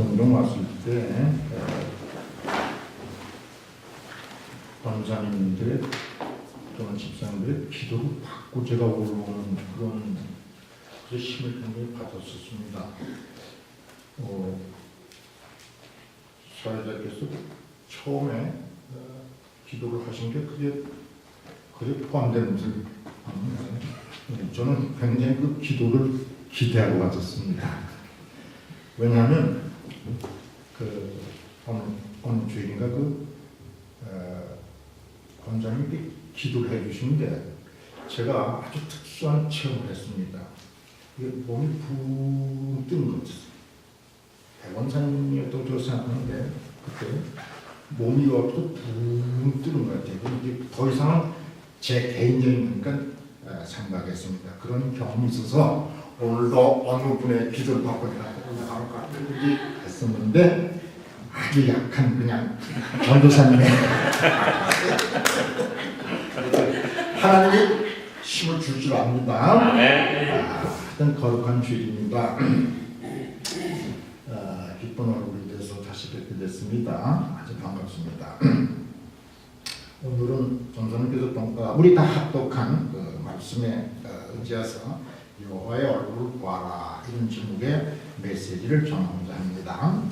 종종 왔을 때 권사님들의 또는 집사님들의 기도를 받고 제가 올라오는 그런 그 힘을 굉장히 받았었습니다. 어, 사회자께서 처음에 어, 기도를 하신 게 그게 그게 줄 음, 저는 굉장히 그 기도를 기대하고 왔었습니다. 왜냐하면 그 어느 어느 주일인가 그 어, 권장님이 기도를 해주시는데 제가 아주 특수한 체험을 했습니다. 이게 몸이 붕 뜨는 거였어요. 백원사님이었다고 저 생각하는데 그때 몸이 와도 붕 뜨는 것 같아요. 이게 더 이상은 제 개인적인 그러니까 어, 생각했습니다. 그런 경험이 있어서 오늘도 어느 분의 기도를 받고 내가 올라갈까 이렇게 했었는데 아주 약한 그냥 전도사님의 하나님이 힘을 줄 줄 압니다. 아, 하여튼 거룩한 주일입니다. 아, 기쁜 얼굴이 돼서 다시 뵙게 됐습니다. 아주 반갑습니다. 오늘은 전사님께서 또 우리 다 합독한 그 말씀에 어, 의지해서 여호와의 얼굴을 보아라 이런 제목의 메시지를 전하고자 합니다.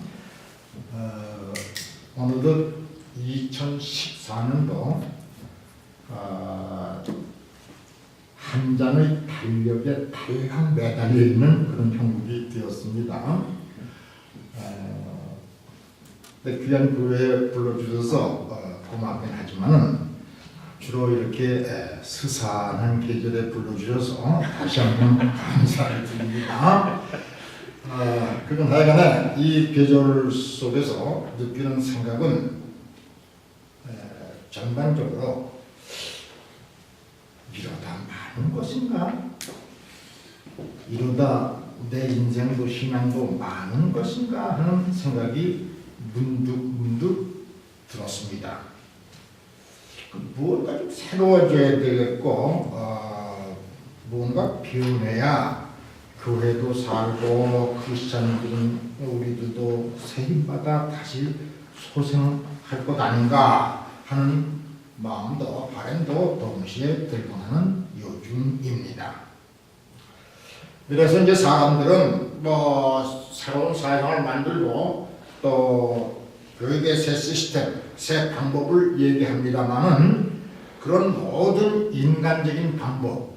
어, 어느덧 2014년도 어, 한 잔의 달력에 달랑 매달려 있는 그런 형국이 되었습니다. 어, 네, 귀한 교회에 불러주셔서 어, 고맙긴 하지만은 주로 이렇게 에, 스산한 계절에 불러주셔서 다시 한번 감사를 드립니다. 어, 그건 하여간에 이 계절 속에서 느끼는 생각은 에, 전반적으로 이러다 많은 것인가? 이러다 내 인생도 신앙도 많은 것인가 하는 생각이 문득 문득 들었습니다. 그 무언가 좀 새로워져야 되겠고 어, 무언가 변해야 교회도 살고 크리스찬들은 우리들도 새 힘받아 다시 소생할 것 아닌가 하는 마음도 바람도 동시에 들고 나는 요즘입니다. 그래서 이제 사람들은 뭐 새로운 사회생활을 만들고 또 교육의 새 시스템, 새 방법을 얘기합니다만은 그런 모든 인간적인 방법,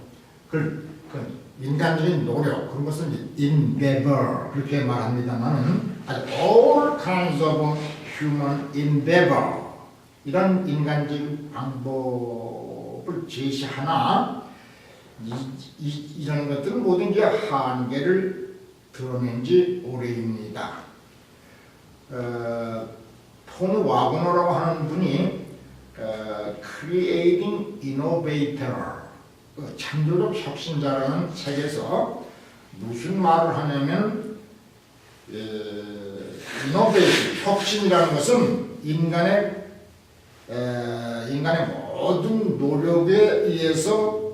그, 그 인간적인 노력 그런 것은 endeavor 그렇게 말합니다만은 all kinds of human endeavor 이런 인간적인 방법을 제시하나 이, 이, 이런 것들은 모든 게 한계를 드러낸 지 오래입니다. 어, 톤 와그너라고 하는 분이 어, Creating Innovator 그 창조적 혁신자라는 책에서 무슨 말을 하냐면 이노베이션 혁신이라는 것은 인간의 에, 인간의 모든 노력에 의해서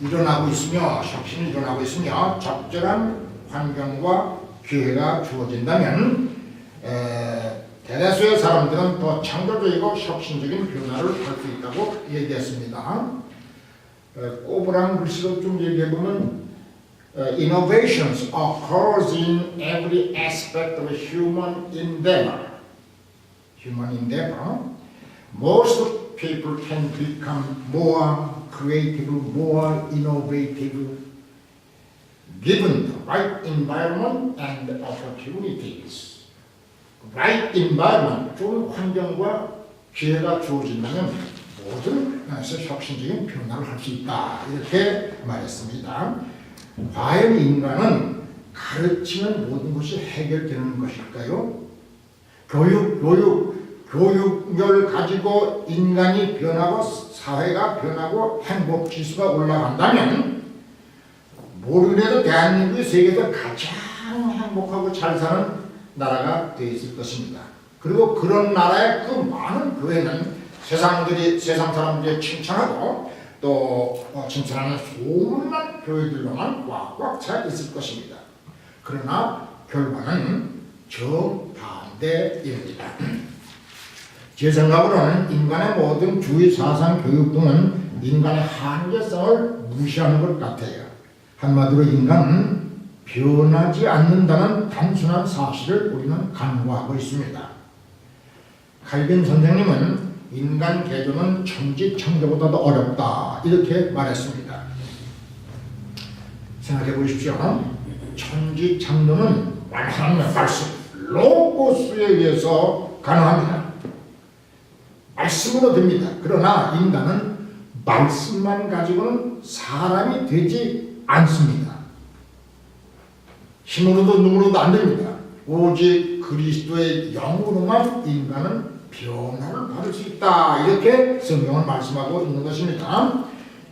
일어나고 있으며 혁신이 일어나고 있으며 적절한 환경과 기회가 주어진다면 에, 대다수의 사람들은 더 창조적이고 혁신적인 변화를 할 수 있다고 얘기했습니다. 에, 꼬부랑 글씨로 좀 얘기해보면 에, Innovations occurs in every aspect of human endeavor. Human endeavor. Most people can become more creative, more innovative, given the right environment and opportunities. Right environment, 좋은 환경과 기회가 주어진다면 모든 면에서 혁신적인 변화를 할 수 있다. 이렇게 말했습니다. 과연 인간은 가르치는 모든 것이 해결되는 것일까요? 교육, 교육, 교육을 가지고 인간이 변하고 사회가 변하고 행복 지수가 올라간다면 모르게도 대한민국이 세계에서 가장 행복하고 잘 사는 나라가 되어 있을 것입니다. 그리고 그런 나라의 그 많은 교회는 세상들이 세상 사람들이 칭찬하고 또 어, 칭찬하는 소문난 교회들로만 꽉꽉 차 있을 것입니다. 그러나 결과는 정반대입니다. 제 생각으로는 인간의 모든 주의 사상 교육 등은 인간의 한계성을 무시하는 것 같아요. 한마디로 인간은 변하지 않는다는 단순한 사실을 우리는 간과하고 있습니다. 칼빈 선생님은 인간 개조는 천지 창조보다도 어렵다 이렇게 말했습니다. 생각해 보십시오. 천지 창조는 하나님의 말씀 로고스에 의해서 가능합니다. 말씀으로 됩니다. 그러나 인간은 말씀만 가지고는 사람이 되지 않습니다. 힘으로도 눈으로도 안 됩니다. 오직 그리스도의 영으로만 인간은 변화를 받을 수 있다. 이렇게 성경은 말씀하고 있는 것입니다.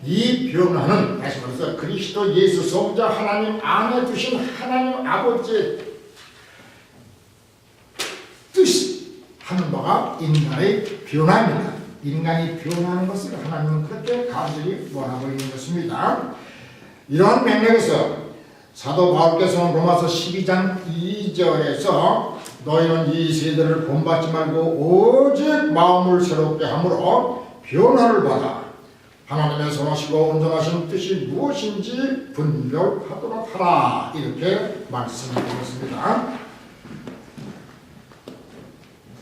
이 변화는 다시 말해서 그리스도 예수 성자 하나님 안에 두신 하나님 아버지의 뜻이 하는 바가 인간의 변화입니다. 인간이 변하는 것을 하나님은 그렇게 간절히 원하고 있는 것입니다. 이러한 맥락에서 사도 바울께서는 로마서 12장 2절에서 너희는 이 세대를 본받지 말고 오직 마음을 새롭게 함으로 변화를 받아 하나님의 선하시고 온전하신 뜻이 무엇인지 분별하도록 하라 이렇게 말씀드렸습니다.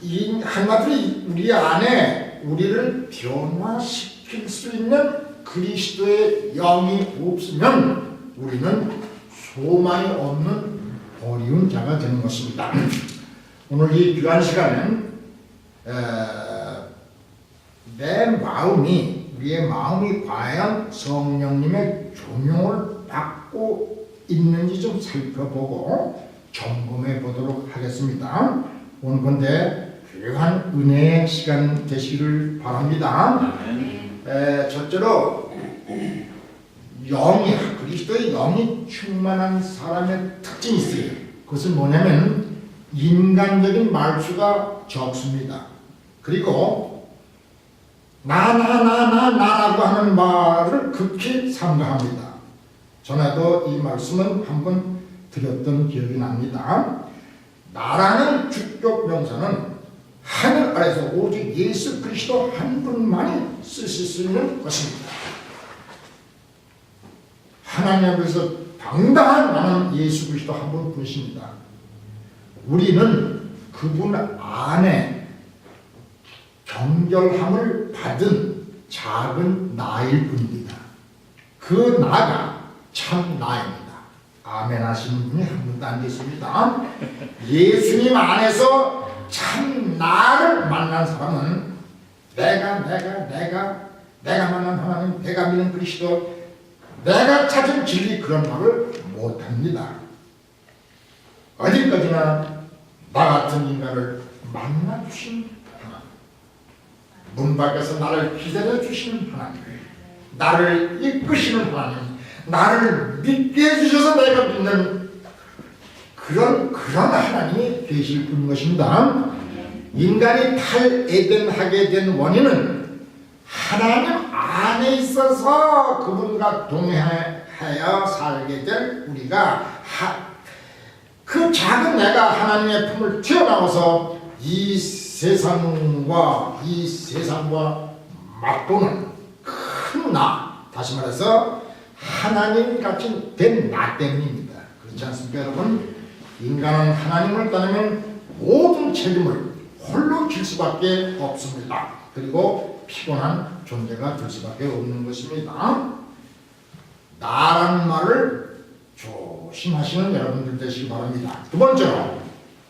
이 한마디로 우리 안에 우리를 변화시킬 수 있는 그리스도의 영이 없으면 우리는 소망이 없는 어려운 자가 되는 것입니다. 오늘 이 귀한 시간은 에, 내 마음이 우리의 마음이 과연 성령님의 조명을 받고 있는지 좀 살펴보고 점검해 보도록 하겠습니다. 오늘 근데 귀한 은혜의 시간 되시기를 바랍니다. 에, 첫째로 영이 그리스도의 영이 충만한 사람의 특징이 있어요. 그것은 뭐냐면 인간적인 말수가 적습니다. 그리고 나나나나 나라고 하는 말을 극히 삼가합니다. 전에도 이 말씀은 한번 드렸던 기억이 납니다. 나라는 주격 명사는 하늘 아래서 오직 예수 그리스도 한 분만이 쓰실 수 있는 것입니다. 하나님 앞에서 당당한 나는 예수 그리스도 한분 분이십니다. 우리는 그분 안에 정결함을 받은 작은 나일 뿐입니다. 그 나가 참 나입니다. 아멘 하시는 분이 한 분도 안 계십니다. 예수님 안에서 참 나를 만난 사람은 내가 내가 내가 내가 만난 하나님 내가 믿는 그리스도 내가 찾은 진리 그런 말을 못합니다. 어디까지나 나 같은 인간을 만나 주신 하나님, 문 밖에서 나를 기다려 주시는 하나님, 나를 이끄시는 하나님, 나를 믿게 해주셔서 내가 믿는 그런 그런 하나님이 계실 뿐인 것입니다. 인간이 탈에덴하게 된 원인은 하나님 안에 있어서 그분과 동행하여 살게 될 우리가 하, 그 작은 내가 하나님의 품을 튀어나와서 이 세상과 이 세상과 맞보는 큰 나, 다시 말해서 하나님 같이 된 나 때문입니다. 그렇지 않습니까, 여러분? 인간은 하나님을 떠나면 모든 책임을 홀로 질 수밖에 없습니다. 그리고 피곤한 존재가 될 수밖에 없는 것입니다. 나라는 말을 조심하시는 여러분들 되시기 바랍니다. 두 번째로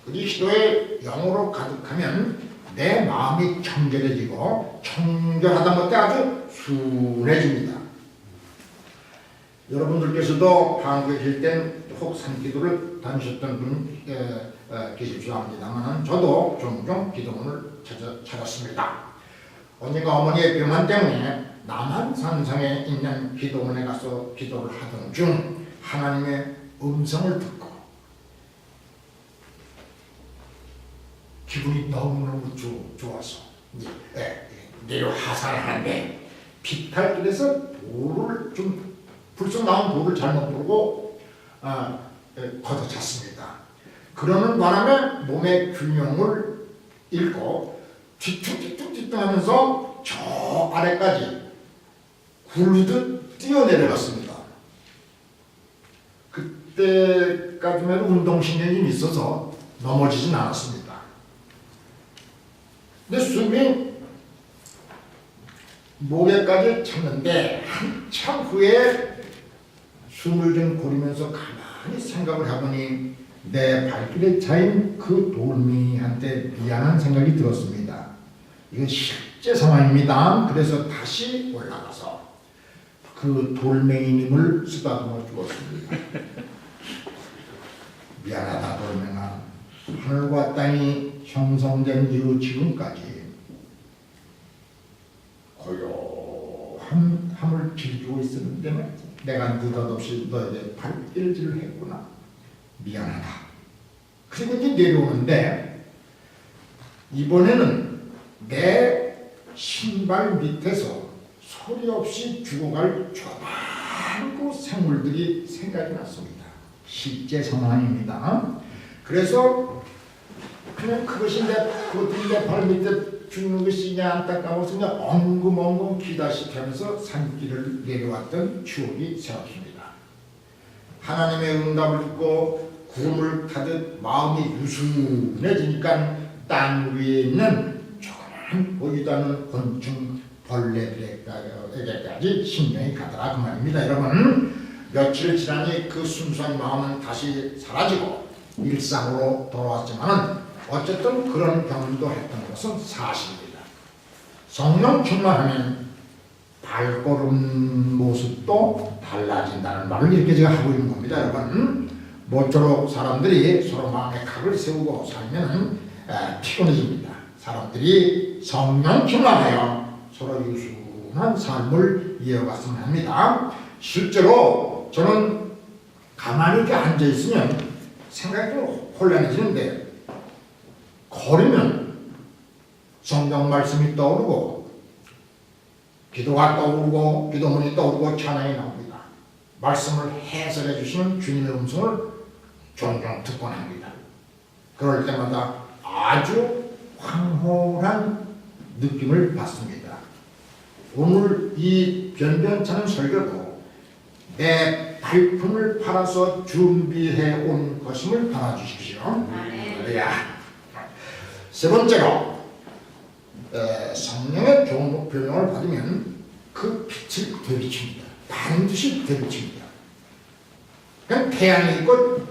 그리스도의 영으로 가득하면 내 마음이 청결해지고 청결하다 못해 아주 순해집니다. 여러분들께서도 한국에 계실 땐혹 산기도를 다니셨던 분 계십시오 합니다만 저도 종종 기도문을 찾아, 찾았습니다. 언젠가 어머니의 병환 때문에 남한 산성에 있는 기도원에 가서 기도를 하던 중 하나님의 음성을 듣고 기분이 너무너무 조, 좋아서 예, 예, 내려 하산하는데 비탈길에서 돌을 좀 불쑥 나온 돌을 잘못 아, 예, 걷어찼습니다. 그러는 바람에 몸의 균형을 잃고 뒤뚱뒤뚱 뒤뚱 하면서 저 아래까지 굴르듯 뛰어내려갔습니다. 그때까지만 해도 운동신경이 좀 있어서 넘어지진 않았습니다. 근데 숨이 목에까지 찼는데 한참 후에 숨을 좀 고르면서 가만히 생각을 해보니 내 발길에 차인 그 돌멩이한테 미안한 생각이 들었습니다. 이건 실제 상황입니다. 그래서 다시 올라가서 그 돌멩이님을 쓰다듬어 주었습니다. 미안하다 돌멩아. 하늘과 땅이 형성된 이후 지금까지 고요한 함을 즐기고 있었는데 내가 느닷없이 너에게 발길질을 했구나. 미안하다. 그리고 이제 내려오는데 이번에는 내 신발 밑에서 소리 없이 죽어갈 조그마한 생물들이 생각이 났습니다. 실제 상황입니다. 그래서 그냥 그것이 내, 그것들이 내발 밑에 죽는 것이냐 안타까워서 그냥 엉금엉금 기다시피 하면서 산길을 내려왔던 추억이 새롭습니다. 하나님의 응답을 듣고 구름을 타듯 마음이 유순해지니까 땅 위에 있는 보이도 않는 곤충 벌레들에게까지 신경이 가더라 그 말입니다. 여러분 며칠 지나니 그 순수한 마음은 다시 사라지고 일상으로 돌아왔지만 어쨌든 그런 경험도 했던 것은 사실입니다. 성령 충만하면 발걸음 모습도 달라진다는 말을 이렇게 제가 하고 있는 겁니다, 여러분. 모쪼록 사람들이 서로 마음에 각을 세우고 살면 에, 피곤해집니다. 사람들이 성령 충만하여 서로 유순한 삶을 이어갔으면 합니다. 실제로 저는 가만히 이렇게 앉아 있으면 생각이 좀 혼란해지는데 걸으면 성경 말씀이 떠오르고 기도가 떠오르고 기도문이 떠오르고 찬양이 나옵니다. 말씀을 해설해 주시는 주님의 음성을 종종 듣곤 합니다. 그럴 때마다 아주 황홀한 느낌을 받습니다. 오늘 이 변변찮은 설교도 내 발품을 팔아서 준비해 온 것임을 받아주십시오. 할렐루야. 세 번째로 에, 성령의 종- 교명을 받으면 그 빛을 되비칩니다. 반드시 되비칩니다. 그냥 태양이 있고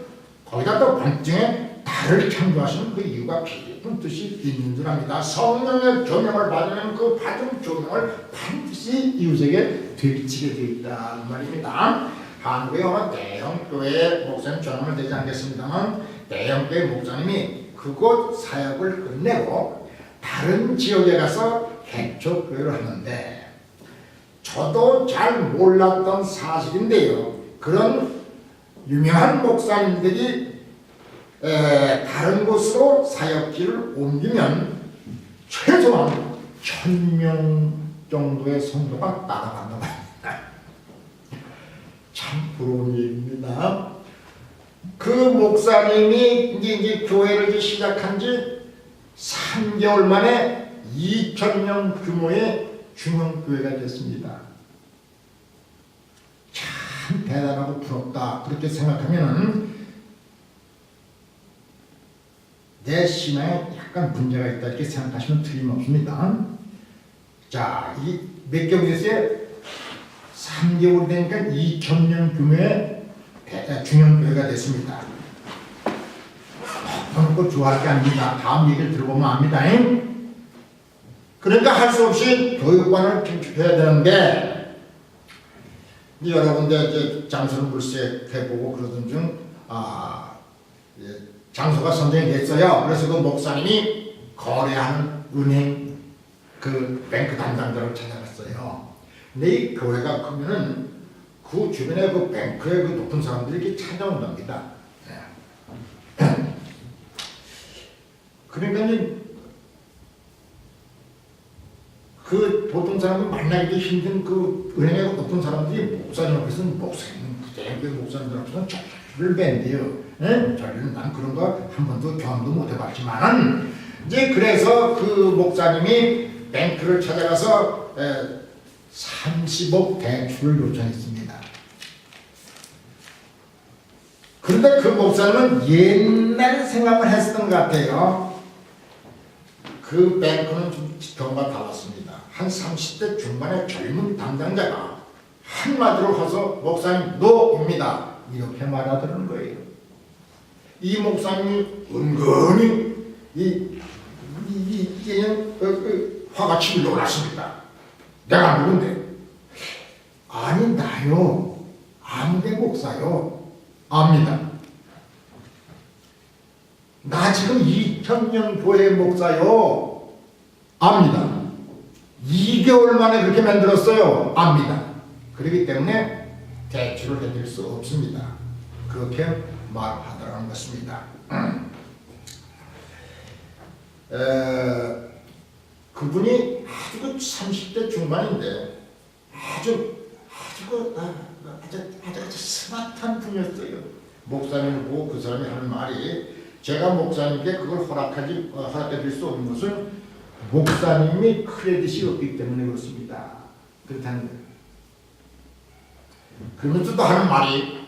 거기다 또 반증에 달을 창조하시는 그 이유가 깊은 뜻이 있는 줄 압니다. 성령의 조명을 받으면 그 받은 조명을 반드시 이웃에게 되비치게 되어 있다 말입니다. 한국에 어느 대형 교회 목사님 전하면 되지 않겠습니다만 대형 교회 목사님이 그곳 사역을 끝내고 다른 지역에 가서 개척 교회를 하는데 저도 잘 몰랐던 사실인데요. 그런 유명한 목사님들이 에, 다른 곳으로 사역지를 옮기면 최소한 천명 정도의 성도가 따라간다고 합니다. 참 부러운 일입니다. 그 목사님이 이제, 이제 교회를 시작한 지 3개월 만에 2천명 규모의 중형교회가 됐습니다. 참 대단하고 부럽다. 그렇게 생각하면 내 신앙에 약간 문제가 있다. 이렇게 생각하시면 틀림없습니다. 자, 이몇 개월 됐어요? 3개월 되니까 2천명 규모의 대- 중형 교회가 됐습니다. 그런 거 좋아할 게 아닙니다. 다음 얘기를 들어보면 압니다. 잉? 그러니까 할 수 없이 교육관을 증축해야 되는데 여러 군데 이제 장소를 물색해보고 그러던 중 아, 예, 장소가 선정이 됐어요. 그래서 그 목사님이 거래하는 은행 그 뱅크 담당자를 찾아갔어요. 근데 이 교회가 크면은 그 주변에 그 뱅크에 그 높은 사람들이 이렇게 찾아온답니다. 예. 그러니까 이제 그 보통 사람을 만나기 힘든 그 은행에 높은 사람들이 목사님 앞에서는 목사님 그 목사님들 앞에서는 절을 밴대요. 예? 저희는 난 그런 거한 번도 경험도 못 해봤지만은 이제 그래서 그 목사님이 뱅크를 찾아가서 에, 30억 대출을 요청했습니다. 그런데 그 목사님은 옛날 생각을 했었던 것 같아요. 그 뱅크는 좀 경우가 달랐습니다. 한 30대 중반의 젊은 담당자가 한마디로 가서 목사님 노입니다. 이렇게 말하더는 거예요. 이 목사님이 은근히 이, 이, 이, 이, 어, 그, 화가 치밀어 올랐습니다. 내가 누군데? 아니 나요. 아무개 목사요. 압니다. 나 지금 2000년 교회 목사요. 압니다. 2개월 만에 그렇게 만들었어요. 압니다. 그렇기 때문에 대출을 해드릴 수 없습니다. 그렇게 말하더라는 것입니다. 에, 그분이 아주 그 30대 중반인데 아주 아주 그 아, 아주 아주, 아주 스마트한 분이었어요. 목사님을 보고 그 사람이 하는 말이 제가 목사님께 그걸 허락하지 어, 허락해드릴 수 없는 것은 목사님이 크레딧이 없기 때문에 그렇습니다. 그렇다는 거예요. 그러면서 또 하는 말이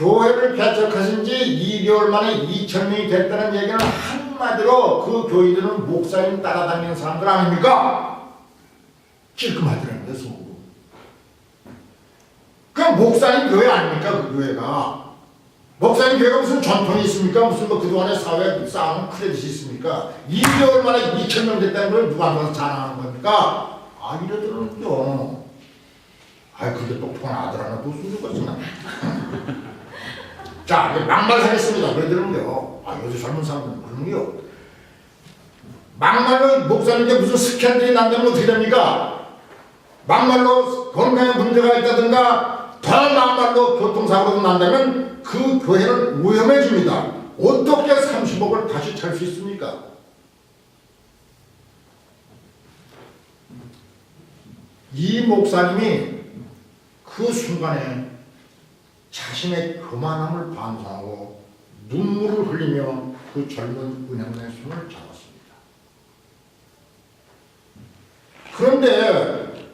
교회를 개척하신 지 2개월 만에 2천명이 됐다는 얘기는 한마디로 그 교인들은 목사님 따라다니는 사람들 아닙니까? 거예요, 속으로. 그 목사님 교회 아닙니까, 그 교회가? 목사님 교회가 무슨 전통이 있습니까? 무슨 뭐 그동안에 사회에 쌓아놓은 크레딧이 있습니까? 2개월 만에 2천명 됐다는 걸 누가 봐서 자랑하는 겁니까? 아, 이러더라고요. 아, 근데 똑똑한 아들 하나 또 숨는 거지, 나. 자, 막말하겠습니다. 왜 그러는데요? 아, 요새 젊은 사람들은 그러는요. 막말로 목사님께 무슨 스캔들이 난다면 어떻게 됩니까? 막말로 건강에 문제가 있다든가 더 막말로 교통사고가 난다면 그 교회는 위험해집니다. 어떻게 30억을 다시 찰 수 있습니까? 이 목사님이 그 순간에 자신의 교만함을 반성하고 눈물을 흘리며 그 젊은 은행의 손을 잡았습니다. 그런데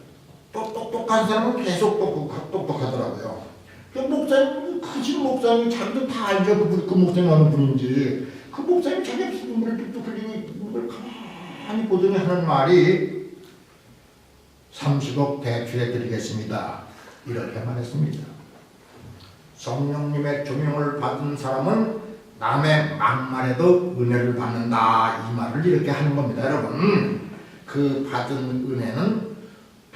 또 똑똑한 사람은 계속 똑똑, 똑똑하더라고요. 그 목사님, 크신 목사님 자기도 다 알죠. 그, 그 목사님 어느 분인지. 그 목사님 자기 눈물을 뚝뚝 흘리고 눈물을 가만히 보더니 하는 말이 30억 대출해 드리겠습니다. 이렇게 말했습니다. 성령님의 조명을 받은 사람은 남의 막말에도 은혜를 받는다. 이 말을 이렇게 하는 겁니다 여러분. 그 받은 은혜는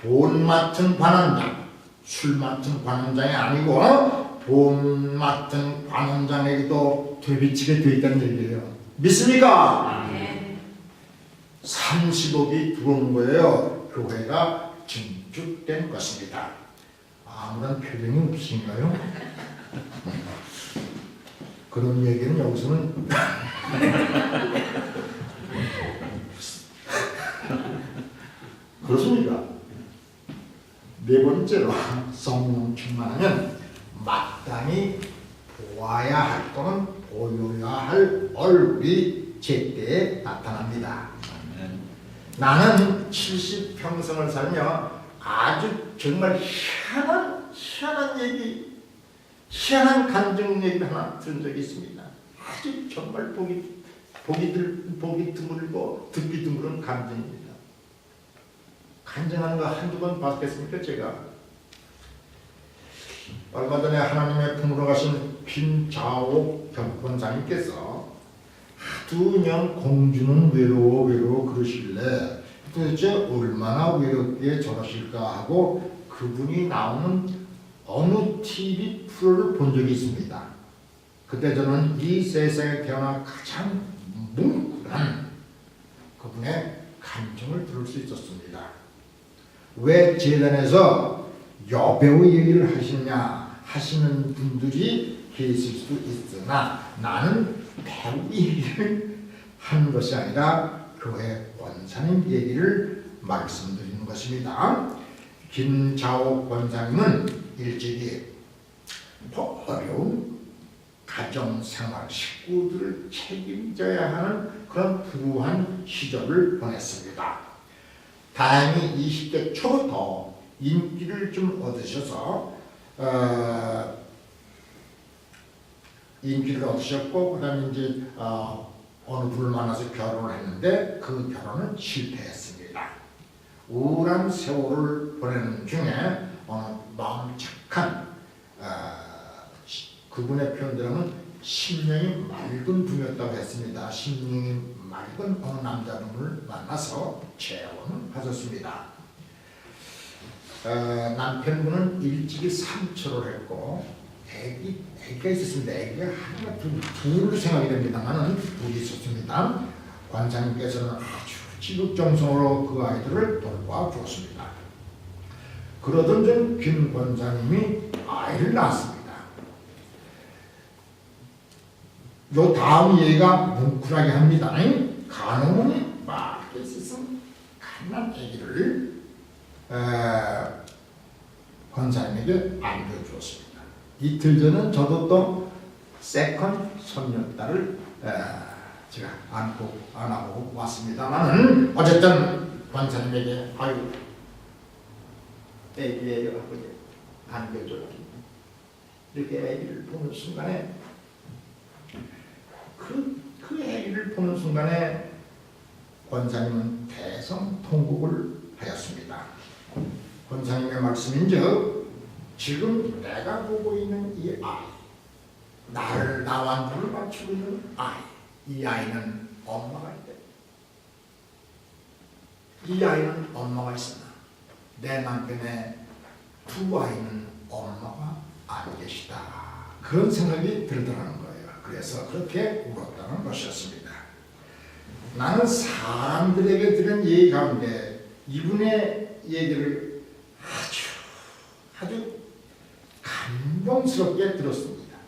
돈 맡은 관원장 술 맡은 관원장이 아니고 돈 맡은 관원장에게도 되비치게 돼 있다는 얘기예요. 믿습니까? 30억이 들어오는 거예요. 교회가 증축된 것입니다 아무런 표정이 없으신가요? 그런 얘기는 여기서는 그렇습니까? 네 번째로 성령 충만하면 마땅히 보아야 할 또는 보여야 할 얼굴이 제때에 나타납니다. 나는 70평생을 살며 아주 정말 희한한 희한한 얘기 희한한 간증 얘기를 하나 들은 적이 있습니다. 아주 정말 보기 보기 들 보기 드물고 듣기 드물은 간증입니다. 간증하는 거 한두 번 봤겠습니까 제가? 얼마 전에 하나님의 품으로 가신 김자옥 경권사님께서 두년 공주는 외로워 외로워 그러실래 도대체 얼마나 외롭게 저러실까 하고 그분이 나오는 어느 TV 프로를 본 적이 있습니다. 그때 저는 이 세상에 태어나 가장 뭉클한 그분의 감정을 들을 수 있었습니다. 왜 재단에서 여배우 얘기를 하시냐 하시는 분들이 계실 수도 있으나 나는 배우 얘기를 하는 것이 아니라 교회 원사님 얘기를 말씀드리는 것입니다. 김자옥 원사님은 일찍이 어려운 가정 생활, 식구들을 책임져야 하는 그런 부유한 시절을 보냈습니다. 다행히 20대 초부터 인기를 좀 얻으셔서 어, 인기를 얻으셨고 그다음에 이제 어, 어느 분을 만나서 결혼을 했는데 그 결혼은 실패했습니다. 우울한 세월을 보내는 중에 어느 마음 착한 어, 시- 그분의 표현대로는 심령이 맑은 분이었다고 했습니다. 심령이 맑은 어느 남자분을 만나서 재혼을 하셨습니다. 어, 남편분은 일찍이 삼초를 했고 애기, 애기가 있었습니다. 애기가 하나 둘, 둘로 생각이 됩니다만은 둘이 있었습니다. 관장님께서는 아주 지극정성으로 그 아이들을 돌봐 주었습니다. 그러던 중 김 권장님이 아이를 낳았습니다. 요 다음 얘기가 뭉클하게 합니다. 간호문이 빠르게 있었음 갓난 아기를 에, 권사님에게 안겨주었습니다. 이틀 전은 저도 또 세컨 손녀딸을 에, 제가 안고 안 하고 왔습니다만은 어쨌든 권사님에게 아유 애기예요 하고 이제 안겨줘요. 이렇게 애기를 보는 순간에 그, 그 애기를 보는 순간에 권사님은 대성통곡을 하였습니다. 권사님의 말씀인즉 지금 내가 보고 있는 이 아이 나를 나와 누를 맞추고 있는 아이 이 아이는 엄마가 있대 이 아이는 엄마가 있으나 내 남편의 두 아이는 엄마가 안 계시다. 그런 생각이 들더라는 거예요. 그래서 그렇게 울었다는 것이었습니다. 나는 사람들에게 들은 얘기 가운데 이분의 얘기를 아주 아주 감동스럽게 들었습니다.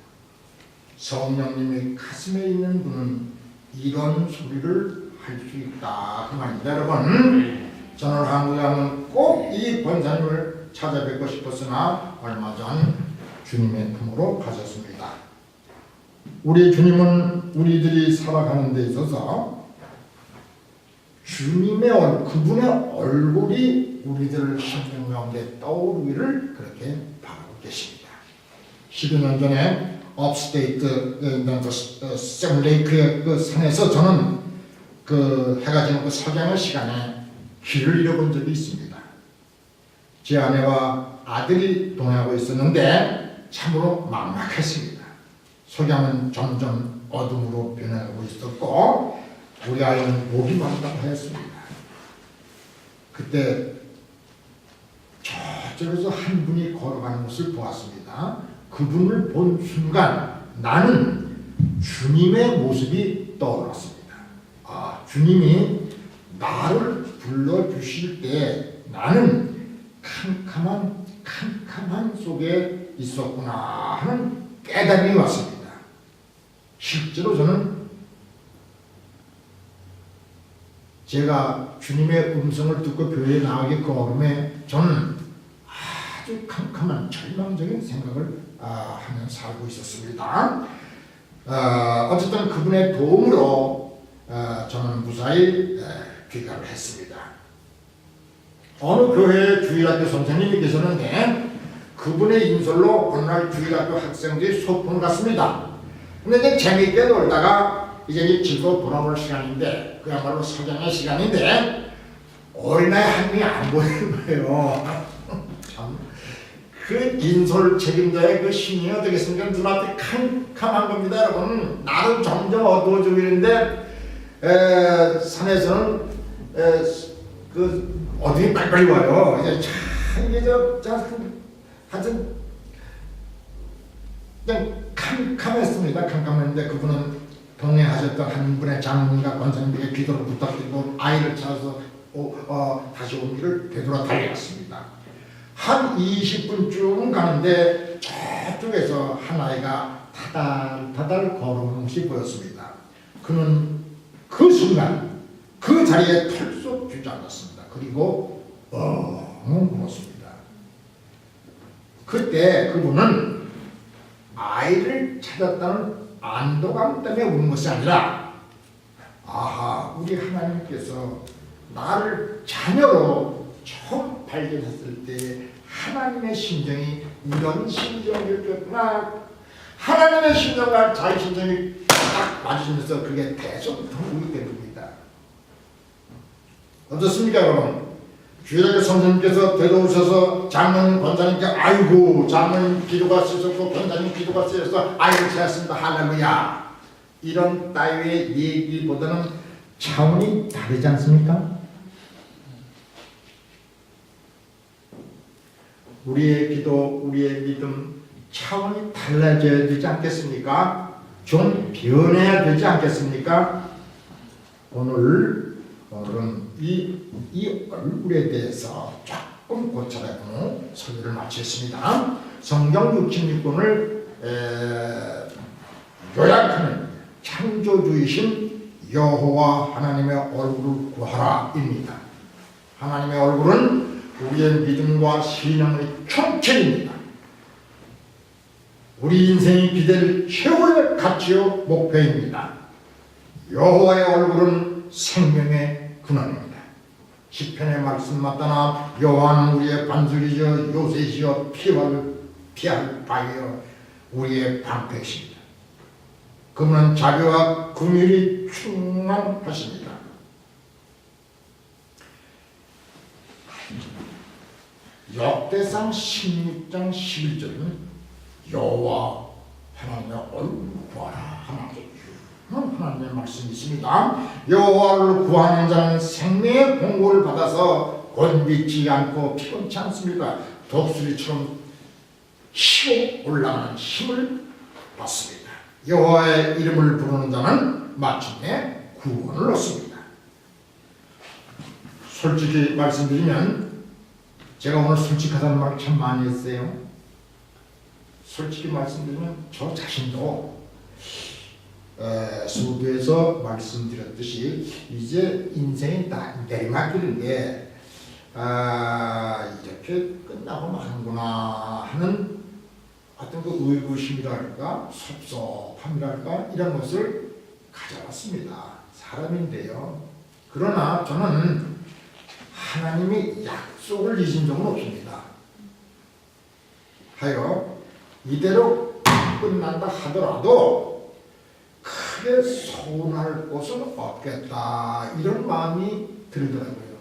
성령님의 가슴에 있는 분은 이런 소리를 할 수 있다 그 말입니다. 여러분 저는 한국에 가면 꼭 이 권사님을 찾아뵙고 싶었으나 얼마 전 주님의 품으로 가셨습니다. 우리 주님은 우리들이 살아가는 데 있어서 주님의 얼, 그분의 얼굴이 우리들 심령 가운데 떠오르기를 그렇게 바라고 계십니다. 12년 전에 업스테이트 그 세븐레이크의 그 산에서 저는 그 해가 지는 그 석양의 시간에 길을 잃어본 적이 있습니다. 제 아내와 아들이 동행하고 있었는데 참으로 막막했습니다. 석양은 점점 어둠으로 변해가고 있었고 우리 아이는 목이 마르다고 했습니다. 그때 저쪽에서 한 분이 걸어가는 것을 보았습니다. 그분을 본 순간 나는 주님의 모습이 떠올랐습니다. 아, 주님이 나를 불러주실 때 나는 캄캄한, 캄캄한 속에 있었구나 하는 깨달음이 왔습니다. 실제로 저는 제가 주님의 음성을 듣고 교회에 나가기 그 어름에 저는 아주 캄캄한 절망적인 생각을 아, 하며 살고 있었습니다. 어, 어쨌든 그분의 도움으로 어, 저는 무사히 에, 귀가를 했습니다. 어느 교회 주일학교 선생님이 계셨는데 그분의 인솔로 어느 날 주일학교 학생들이 소풍을 갔습니다. 근데 재미있게 놀다가 이제 이 집으로 돌아올 시간인데 그야말로 석양의 시간인데 어린아이 한 명이 안 보이는 거예요. 참. 그 인솔 책임자의 그 신이 어떻겠습니까? 눈앞이 캄캄한 겁니다, 여러분. 날은 점점 어두워지고 있는데 에, 산에서는 에, 그 어둠이 빨리빨리 와요. 이제 참 이게 저, 저 하여튼 그냥 캄캄했습니다. 캄캄했는데 그분은 동행하셨던 한 분의 장로님과 권사님에게 기도를 부탁드리고 아이를 찾아서 오, 어, 다시 온 길을 되돌아 달려갔습니다. 한 20분쯤 가는데 저쪽에서 한 아이가 타달타달 걸어오는 것이 보였습니다. 그는 그 순간 그 자리에 털썩 주저앉았습니다. 그리고 엉엉 울었습니다. 그때 그분은 아이를 찾았다는 안도감 때문에 우는 것이 아니라 아하 우리 하나님께서 나를 자녀로 처음 발견했을 때 하나님의 심정이 이런 심정이었구나. 하나님의 심정과 자기 심정이 딱 맞으면서 그게 대성통곡이 된 겁니다. 어떻습니까 여러분? 주일에 선생님께서 데려오셔서 장로님 권사님께 아이고 장로님 기도가 쓰셨고 권사님 기도가 쓰셔서 아이를 찾았습니다. 할렐루야. 이런 따위의 얘기보다는 차원이 다르지 않습니까? 우리의 기도, 우리의 믿음 차원이 달라져야 되지 않겠습니까? 좀 변해야 되지 않겠습니까? 오늘 오늘은 이, 이 얼굴에 대해서 조금 고찰해보는 설교를 마치겠습니다. 성경 66권을 요약하는 창조주이신 여호와 하나님의 얼굴을 구하라입니다. 하나님의 얼굴은 우리의 믿음과 신앙의 총체입니다. 우리 인생이 기댈 최고의 가치요 목표입니다. 여호와의 얼굴은 생명의 근원입니다. 시편의 말씀 맞다나 여호와는 우리의 반석이죠 요새시여 피할 피할 바위요 우리의 방패이십니다. 그분은 자비와 긍휼이 충만하십니다. 역대상 16장 11절은 여호와 하나님의 얼굴 구하라 하나님 하나님의 말씀이 있습니다. 여호와를 구하는 자는 생명의 공고를 받아서 곤비지 않고 피곤치 않습니다. 독수리처럼 치고 올라가는 힘을 받습니다. 여호와의 이름을 부르는 자는 마침내 구원을 얻습니다. 솔직히 말씀드리면 제가 오늘 솔직하다는 말 참 많이 했어요. 솔직히 말씀드리면 저 자신도 에, 수도에서 말씀드렸듯이 이제 인생이 다 내리막길인데 아, 이렇게 끝나고 마는구나 하는 어떤 그 의구심이랄까 섭섭함이랄까 이런 것을 가져왔습니다. 사람인데요. 그러나 저는 하나님이 약 속을 잊은 적은 없습니다. 하여 이대로 끝난다 하더라도 크게 서운할 것은 없겠다 이런 마음이 들더라고요.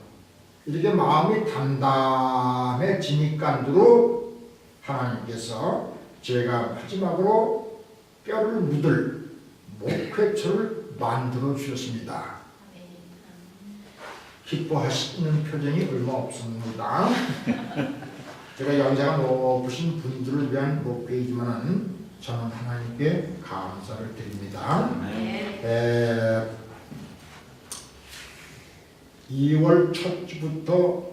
이렇게 마음이 담담해지니까도 하나님께서 제가 마지막으로 뼈를 묻을 목회처를 만들어 주셨습니다. 기뻐하시는 표정이 얼마 없습니다. 제가 연세가 높으신 분들을 위한 목회이지만은 저는 하나님께 감사를 드립니다. 에, 2월 첫 주부터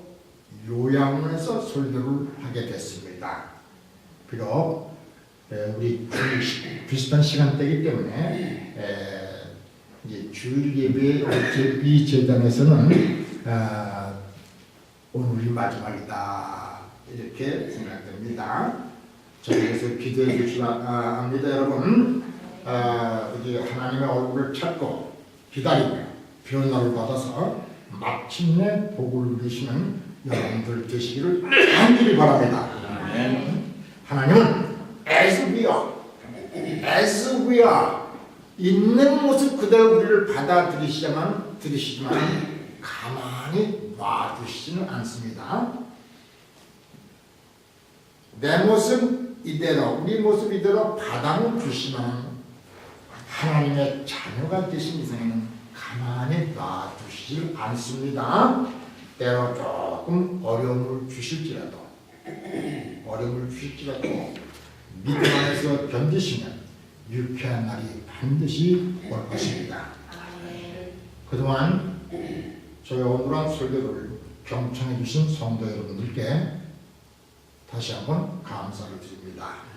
요양원에서 설교를 하게 됐습니다. 비록 에, 우리 비슷한 시간대이기 때문에 에, 이제 주일 예배 제- 이 재단에서는 아, 오늘이 마지막이다 이렇게 생각됩니다. 저에게서 기도해 주시기 아, 합니다, 여러분. 아, 이제 하나님의 얼굴을 찾고 기다리며 변화를 받아서 마침내 복을 누리시는 여러분들 되시기를 간절히 바랍니다. 하나님은 as we are, as we are 있는 모습 그대로 우리를 받아들이시지만 들이시지만 가만히 놔두시지는 않습니다. 내 모습 이대로 우리 모습 이대로 받아 주시면 하나님의 자녀가 되신 이상에는 가만히 놔두시지 않습니다. 때로 조금 어려움을 주실지라도 어려움을 주실지라도 믿음 안에서 견디시면 유쾌한 날이 반드시 올 것입니다. 그동안 저희 오늘한 설교를 경청해 주신 성도 여러분들께 다시 한번 감사를 드립니다.